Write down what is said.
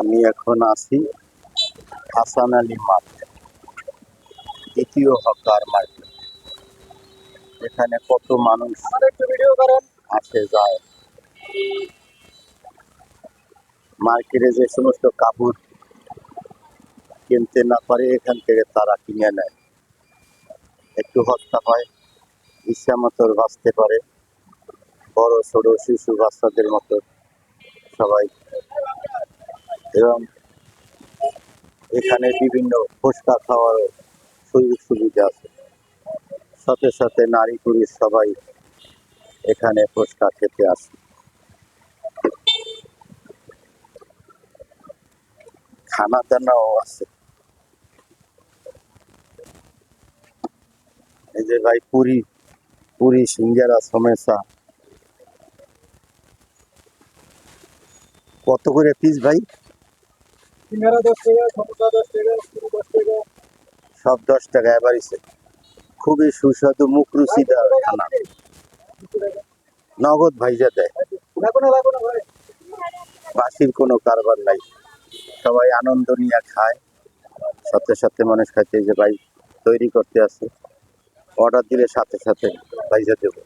আমি এখন আছি হাসান আলী মাঠ, দ্বিতীয় হকার মার্কেট এখানে কত মানুষ আসে যায়। মার্কেটে যে সমস্ত কাপড় কিনতে না পারে, এখান থেকে তারা কিনে নেয়। একটু হস্তা হয়, ইচ্ছা মতো বাঁচতে পারে। বড়, ছোট, শিশু, বাচ্চাদের মতো সবাই। এবং এখানে বিভিন্ন ফুচকা খাওয়ার সুযোগ সুবিধা আছে। সাথে সাথে নারী পুরুষ সবাই এখানে ফুচকা খেতে আসে। খানা দানাও আছে। এই যে ভাই পুরি পুরি, সিঙ্গারা, সমেসা। কত করে পিস ভাই? সিঙ্গারা দশ টাকা সমোসা দশ টাকা পুরি দশ টাকা। সব দশ টাকা এবারিছে খুবই সুস্বাদু মুখ রুচিদার খানা। নগদ ভাইজা দেয়। বাসির কোনো কারবার নাই। সবাই আনন্দ নিয়ে খায়। সাথে সাথে মানুষ খাইতে যে ভাই তৈরি করতে আছে। অর্ডার দিলে সাথে সাথে ভাইজা দেবো।